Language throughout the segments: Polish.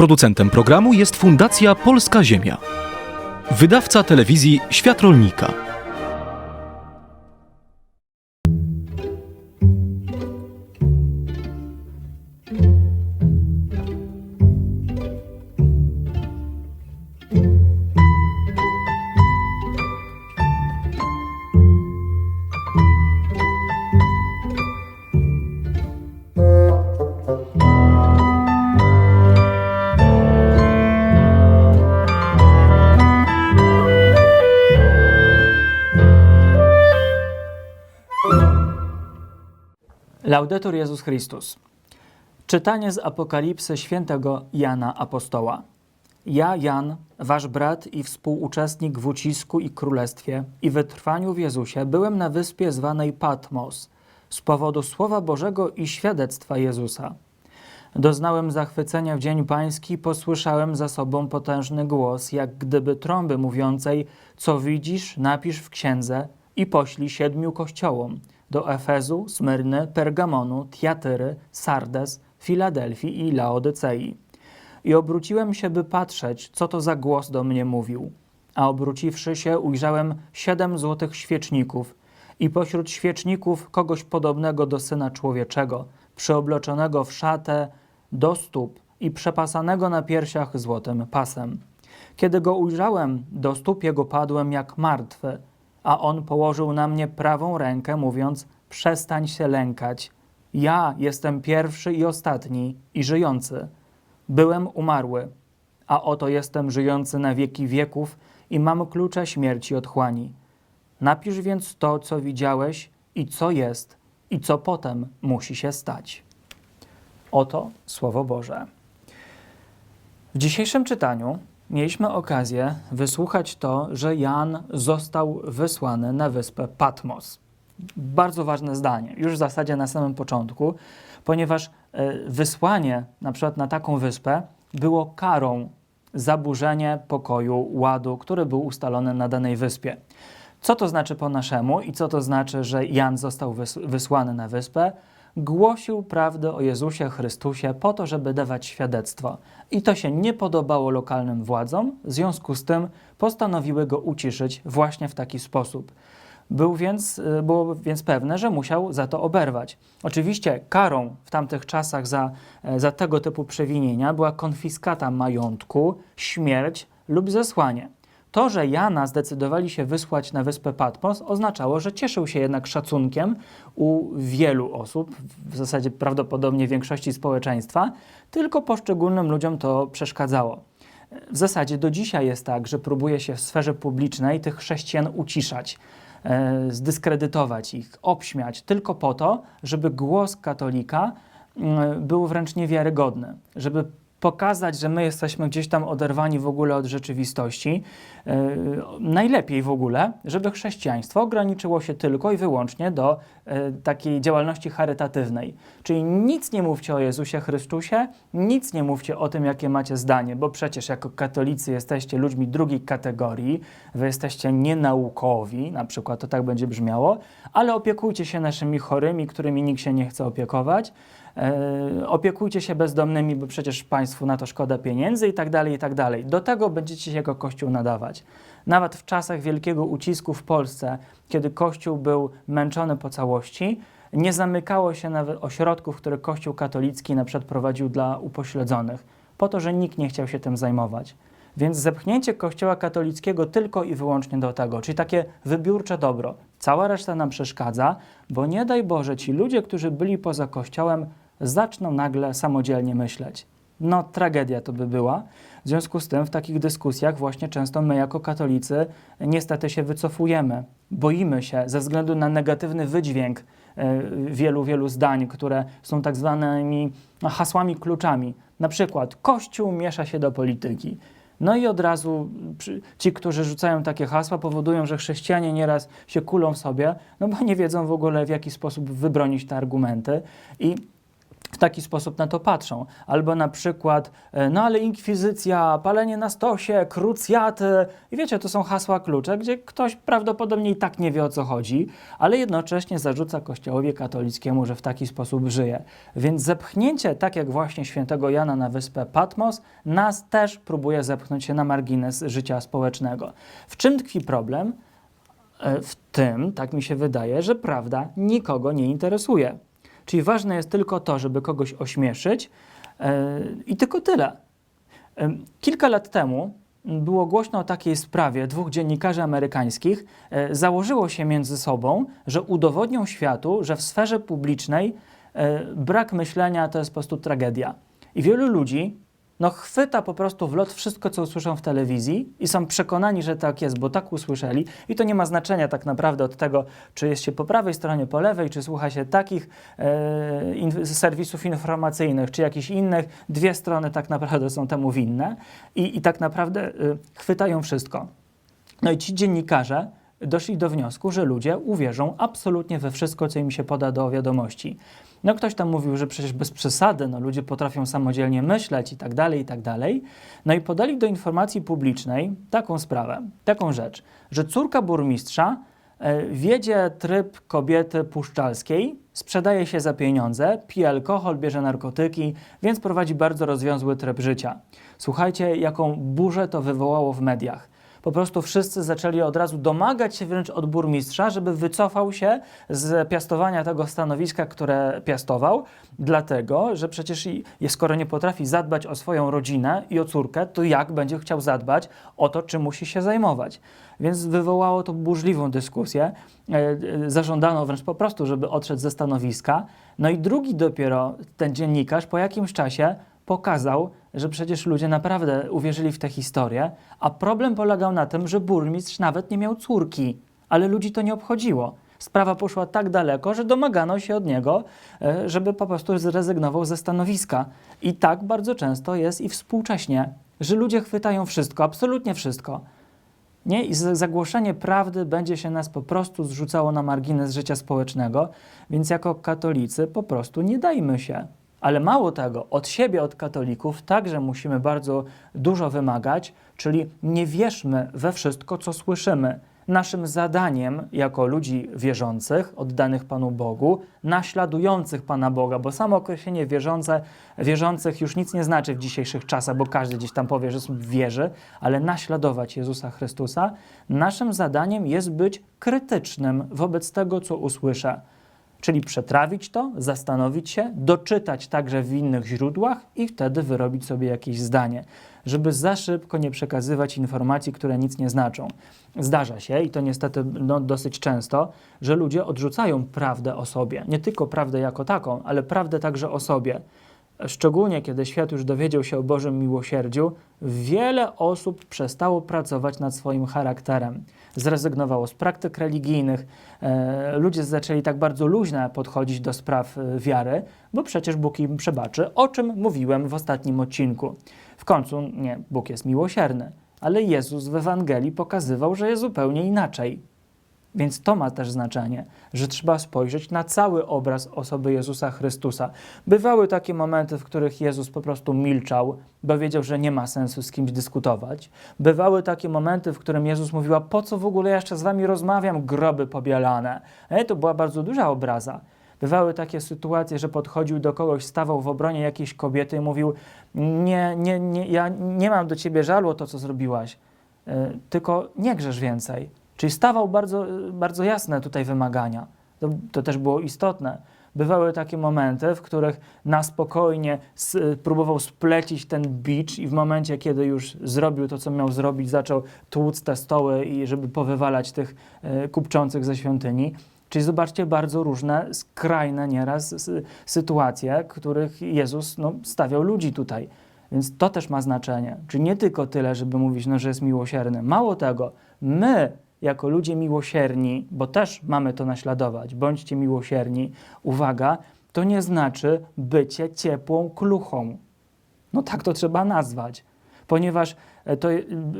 Producentem programu jest Fundacja Polska Ziemia. Wydawca telewizji Świat Rolnika. Laudetur Jezus Chrystus. Czytanie z Apokalipsy świętego Jana Apostoła. Ja, Jan, wasz brat i współuczestnik w ucisku i królestwie i wytrwaniu w Jezusie, byłem na wyspie zwanej Patmos z powodu Słowa Bożego i świadectwa Jezusa. Doznałem zachwycenia w dzień pański, posłyszałem za sobą potężny głos, jak gdyby trąby mówiącej: Co widzisz, napisz w księdze i poślij siedmiu kościołom do Efezu, Smyrny, Pergamonu, Tiatyry, Sardes, Filadelfii i Laodycei. I obróciłem się, by patrzeć, co to za głos do mnie mówił. A obróciwszy się, ujrzałem siedem złotych świeczników i pośród świeczników kogoś podobnego do Syna Człowieczego, przeobloczonego w szatę do stóp i przepasanego na piersiach złotym pasem. Kiedy go ujrzałem, do stóp jego padłem jak martwy, a on położył na mnie prawą rękę, mówiąc: Przestań się lękać. Ja jestem pierwszy i ostatni i żyjący. Byłem umarły, a oto jestem żyjący na wieki wieków i mam klucze śmierci otchłani. Napisz więc to, co widziałeś i co jest, i co potem musi się stać. Oto Słowo Boże. W dzisiejszym czytaniu mieliśmy okazję wysłuchać to, że Jan został wysłany na wyspę Patmos. Bardzo ważne zdanie, już w zasadzie na samym początku, ponieważ e, wysłanie na przykład na taką wyspę było karą zaburzenie pokoju, ładu, który był ustalony na danej wyspie. Co to znaczy po naszemu i co to znaczy, że Jan został wys- wysłany na wyspę? Głosił prawdę o Jezusie Chrystusie po to, żeby dawać świadectwo. I to się nie podobało lokalnym władzom, w związku z tym postanowiły go uciszyć właśnie w taki sposób. Był więc, y, było więc pewne, że musiał za to oberwać. Oczywiście karą w tamtych czasach za, e, za tego typu przewinienia była konfiskata majątku, śmierć lub zesłanie. To, że Jana zdecydowali się wysłać na wyspę Patmos, oznaczało, że cieszył się jednak szacunkiem u wielu osób, w zasadzie prawdopodobnie większości społeczeństwa, tylko poszczególnym ludziom to przeszkadzało. W zasadzie do dzisiaj jest tak, że próbuje się w sferze publicznej tych chrześcijan uciszać, e, zdyskredytować ich, obśmiać, tylko po to, żeby głos katolika mm, był wręcz niewiarygodny, żeby pokazać, że my jesteśmy gdzieś tam oderwani w ogóle od rzeczywistości. E, najlepiej w ogóle, żeby chrześcijaństwo ograniczyło się tylko i wyłącznie do e, takiej działalności charytatywnej. Czyli nic nie mówcie o Jezusie Chrystusie, nic nie mówcie o tym, jakie macie zdanie, bo przecież jako katolicy jesteście ludźmi drugiej kategorii, wy jesteście nienaukowi, na przykład to tak będzie brzmiało, ale opiekujcie się naszymi chorymi, którymi nikt się nie chce opiekować. E, opiekujcie się bezdomnymi, bo przecież państwu na to szkoda pieniędzy i tak dalej, i tak dalej. Do tego będziecie się jako Kościół nadawać. Nawet w czasach wielkiego ucisku w Polsce, kiedy Kościół był męczony po całości, nie zamykało się nawet ośrodków, które Kościół katolicki na przykład prowadził dla upośledzonych, po to, że nikt nie chciał się tym zajmować. Więc zepchnięcie Kościoła katolickiego tylko i wyłącznie do tego, czyli takie wybiórcze dobro. Cała reszta nam przeszkadza, bo nie daj Boże, ci ludzie, którzy byli poza Kościołem, zaczną nagle samodzielnie myśleć. No, tragedia to by była. W związku z tym w takich dyskusjach właśnie często my jako katolicy niestety się wycofujemy. Boimy się ze względu na negatywny wydźwięk e, wielu, wielu zdań, które są tak zwanymi hasłami kluczami. Na przykład Kościół miesza się do polityki. No i od razu ci, którzy rzucają takie hasła, powodują, że chrześcijanie nieraz się kulą w sobie, no bo nie wiedzą w ogóle w jaki sposób wybronić te argumenty. I w taki sposób na to patrzą. Albo na przykład, e, no ale inkwizycja, palenie na stosie, krucjaty. I wiecie, to są hasła klucze, gdzie ktoś prawdopodobnie i tak nie wie o co chodzi, ale jednocześnie zarzuca Kościołowi katolickiemu, że w taki sposób żyje. Więc zepchnięcie, tak jak właśnie świętego Jana na wyspę Patmos, nas też próbuje zepchnąć się na margines życia społecznego. W czym tkwi problem? E, W tym, tak mi się wydaje, że prawda nikogo nie interesuje. Czyli ważne jest tylko to, żeby kogoś ośmieszyć e, i tylko tyle. E, Kilka lat temu było głośno o takiej sprawie dwóch dziennikarzy amerykańskich. e, Założyło się między sobą, że udowodnią światu, że w sferze publicznej brak myślenia to jest po prostu tragedia. I wielu ludzi no, chwyta po prostu w lot wszystko, co usłyszą w telewizji i są przekonani, że tak jest, bo tak usłyszeli. I to nie ma znaczenia tak naprawdę od tego, czy jest się po prawej stronie, po lewej, czy słucha się takich e, in, serwisów informacyjnych, czy jakichś innych. Dwie strony tak naprawdę są temu winne i, i tak naprawdę e, chwytają wszystko. No i ci dziennikarze doszli do wniosku, że ludzie uwierzą absolutnie we wszystko, co im się poda do wiadomości. No ktoś tam mówił, że przecież bez przesady, no ludzie potrafią samodzielnie myśleć i tak dalej, i tak dalej. No i podali do informacji publicznej taką sprawę, taką rzecz, że córka burmistrza e, wiedzie tryb kobiety puszczalskiej, sprzedaje się za pieniądze, pije alkohol, bierze narkotyki, więc prowadzi bardzo rozwiązły tryb życia. Słuchajcie, jaką burzę to wywołało w mediach po prostu wszyscy zaczęli od razu domagać się wręcz od burmistrza, żeby wycofał się z piastowania tego stanowiska, które piastował, dlatego, że przecież skoro nie potrafi zadbać o swoją rodzinę i o córkę, to jak będzie chciał zadbać o to, czym musi się zajmować. Więc wywołało to burzliwą dyskusję. E, e, Zażądano wręcz po prostu, żeby odszedł ze stanowiska. No i drugi dopiero ten dziennikarz po jakimś czasie pokazał, że przecież ludzie naprawdę uwierzyli w tę historię, a problem polegał na tym, że burmistrz nawet nie miał córki, ale ludzi to nie obchodziło. Sprawa poszła tak daleko, że domagano się od niego, e, żeby po prostu zrezygnował ze stanowiska. I tak bardzo często jest i współcześnie, że ludzie chwytają wszystko, absolutnie wszystko. Nie? I zagłoszenie prawdy będzie się nas po prostu zrzucało na margines życia społecznego, więc jako katolicy po prostu nie dajmy się. Ale mało tego, od siebie, od katolików także musimy bardzo dużo wymagać, czyli nie wierzmy we wszystko, co słyszymy. Naszym zadaniem jako ludzi wierzących, oddanych Panu Bogu, naśladujących Pana Boga, bo samo określenie wierzące, wierzących już nic nie znaczy w dzisiejszych czasach, bo każdy gdzieś tam powie, że wierzy, ale naśladować Jezusa Chrystusa, naszym zadaniem jest być krytycznym wobec tego, co usłyszę. Czyli przetrawić to, zastanowić się, doczytać także w innych źródłach i wtedy wyrobić sobie jakieś zdanie, żeby za szybko nie przekazywać informacji, które nic nie znaczą. Zdarza się, i to niestety no, dosyć często, że ludzie odrzucają prawdę o sobie. Nie tylko prawdę jako taką, ale prawdę także o sobie. Szczególnie kiedy świat już dowiedział się o Bożym miłosierdziu, wiele osób przestało pracować nad swoim charakterem. Zrezygnowało z praktyk religijnych. E, ludzie zaczęli tak bardzo luźno podchodzić do spraw e, wiary, bo przecież Bóg im przebaczy, o czym mówiłem w ostatnim odcinku. W końcu, nie, Bóg jest miłosierny, ale Jezus w Ewangelii pokazywał, że jest zupełnie inaczej. Więc to ma też znaczenie, że trzeba spojrzeć na cały obraz osoby Jezusa Chrystusa. Bywały takie momenty, w których Jezus po prostu milczał, bo wiedział, że nie ma sensu z kimś dyskutować. Bywały takie momenty, w którym Jezus mówiła, po co w ogóle ja jeszcze z wami rozmawiam, groby pobielane. E, to była bardzo duża obraza. Bywały takie sytuacje, że podchodził do kogoś, stawał w obronie jakiejś kobiety i mówił, nie, nie, nie, ja nie mam do ciebie żalu o to, co zrobiłaś, e, tylko nie grzesz więcej. Czyli stawał bardzo, bardzo jasne tutaj wymagania. To, to też było istotne. Bywały takie momenty, w których na spokojnie s, próbował splecić ten bicz i w momencie, kiedy już zrobił to, co miał zrobić, zaczął tłuc te stoły i żeby powywalać tych e, kupczących ze świątyni. Czyli zobaczcie bardzo różne, skrajne nieraz s- sytuacje, których Jezus no, stawiał ludzi tutaj. Więc to też ma znaczenie. Czyli nie tylko tyle, żeby mówić, no, że jest miłosierny. Mało tego, my jako ludzie miłosierni, bo też mamy to naśladować, bądźcie miłosierni, uwaga, to nie znaczy bycie ciepłą kluchą. No tak to trzeba nazwać. Ponieważ e, to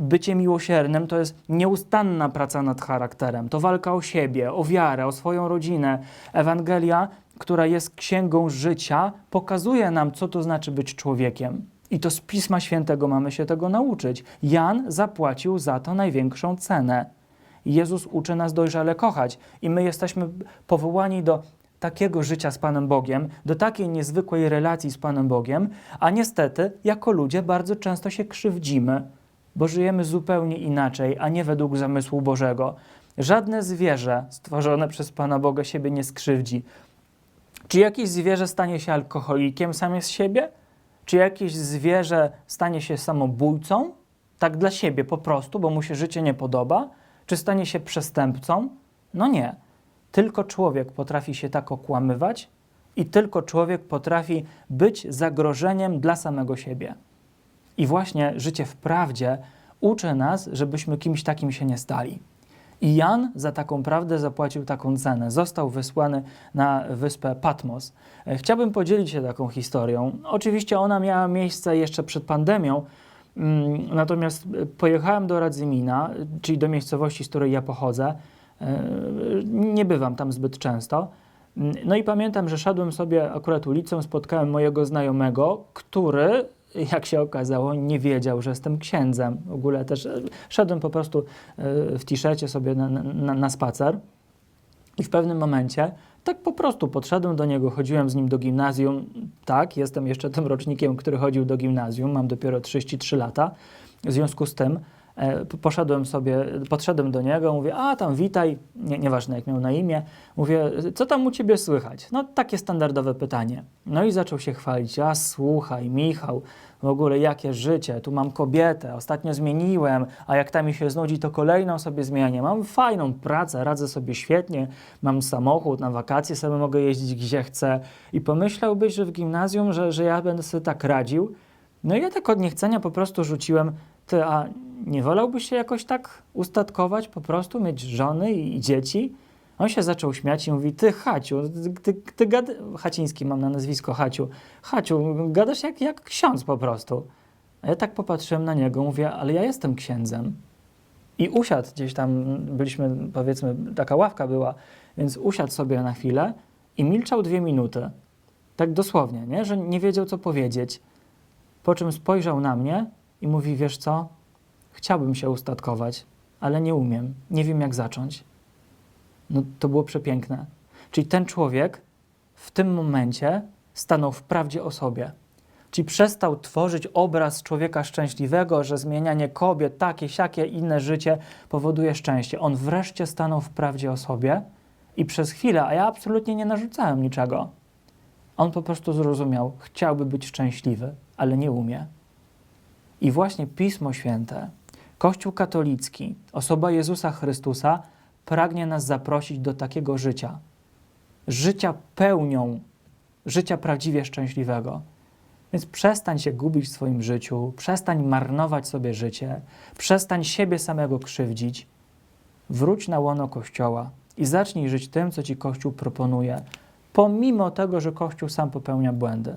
bycie miłosiernym to jest nieustanna praca nad charakterem. To walka o siebie, o wiarę, o swoją rodzinę. Ewangelia która jest księgą życia, pokazuje nam, co to znaczy być człowiekiem. I to z Pisma Świętego mamy się tego nauczyć. Jan zapłacił za to największą cenę. Jezus uczy nas dojrzale kochać i my jesteśmy powołani do takiego życia z Panem Bogiem, do takiej niezwykłej relacji z Panem Bogiem, a niestety jako ludzie bardzo często się krzywdzimy, bo żyjemy zupełnie inaczej, a nie według zamysłu Bożego. Żadne zwierzę stworzone przez Pana Boga siebie nie skrzywdzi. Czy jakieś zwierzę stanie się alkoholikiem same z siebie? Czy jakieś zwierzę stanie się samobójcą? Tak dla siebie po prostu, bo mu się życie nie podoba? Czy stanie się przestępcą? No nie. Tylko człowiek potrafi się tak okłamywać i tylko człowiek potrafi być zagrożeniem dla samego siebie. I właśnie życie w prawdzie uczy nas, żebyśmy kimś takim się nie stali. I Jan za taką prawdę zapłacił taką cenę. Został wysłany na wyspę Patmos. E, Chciałbym podzielić się taką historią. Oczywiście ona miała miejsce jeszcze przed pandemią, natomiast e, pojechałem do Radzymina, czyli do miejscowości, z której ja pochodzę. E, Nie bywam tam zbyt często. Mm, No i pamiętam, że szedłem sobie akurat ulicą, spotkałem mojego znajomego, który, jak się okazało, nie wiedział, że jestem księdzem. W ogóle też e, szedłem po prostu e, w t-shircie sobie na, na, na spacer i w pewnym momencie tak po prostu podszedłem do niego, chodziłem z nim do gimnazjum. Tak, jestem jeszcze tym rocznikiem, który chodził do gimnazjum, mam dopiero 33 lata. W związku z tym poszedłem sobie, podszedłem do niego, mówię, a tam witaj, nie, nieważne jak miał na imię, mówię, co tam u ciebie słychać? No takie standardowe pytanie. No i zaczął się chwalić, a słuchaj Michał, w ogóle jakie życie, tu mam kobietę, ostatnio zmieniłem, a jak ta mi się znudzi, to kolejną sobie zmienię. Mam fajną pracę, radzę sobie świetnie, mam samochód, na wakacje sobie mogę jeździć gdzie chcę i pomyślałbyś, że w gimnazjum, że, że ja będę sobie tak radził. No i ja tak od niechcenia po prostu rzuciłem, ty, a nie wolałbyś się jakoś tak ustatkować, po prostu mieć żony i, dzieci? On się zaczął śmiać i mówi, ty Haciu, ty, ty gad... Haciński mam na nazwisko Haciu, Haciu, gadasz jak, jak ksiądz po prostu. A ja tak popatrzyłem na niego, mówię, ale ja jestem księdzem. I usiadł gdzieś tam, byliśmy, powiedzmy, taka ławka była, więc usiadł sobie na chwilę i milczał dwie minuty. Tak dosłownie, nie? że nie wiedział, co powiedzieć. Po czym spojrzał na mnie i mówi, wiesz co, chciałbym się ustatkować, ale nie umiem, nie wiem jak zacząć. No to było przepiękne. Czyli ten człowiek w tym momencie stanął w prawdzie o sobie. Czyli przestał tworzyć obraz człowieka szczęśliwego, że zmienianie kobiet, takie, siakie, inne życie powoduje szczęście. On wreszcie stanął w prawdzie o sobie i przez chwilę, a ja absolutnie nie narzucałem niczego, on po prostu zrozumiał, chciałby być szczęśliwy, ale nie umie. I właśnie Pismo Święte, Kościół katolicki, osoba Jezusa Chrystusa pragnie nas zaprosić do takiego życia. Życia pełnią, życia prawdziwie szczęśliwego. Więc przestań się gubić w swoim życiu, przestań marnować sobie życie, przestań siebie samego krzywdzić. Wróć na łono Kościoła i zacznij żyć tym, co Ci Kościół proponuje, pomimo tego, że Kościół sam popełnia błędy.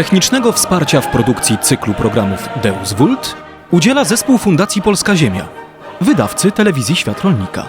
Technicznego wsparcia w produkcji cyklu programów Deus Vult udziela zespół Fundacji Polska Ziemia, wydawcy telewizji Świat Rolnika.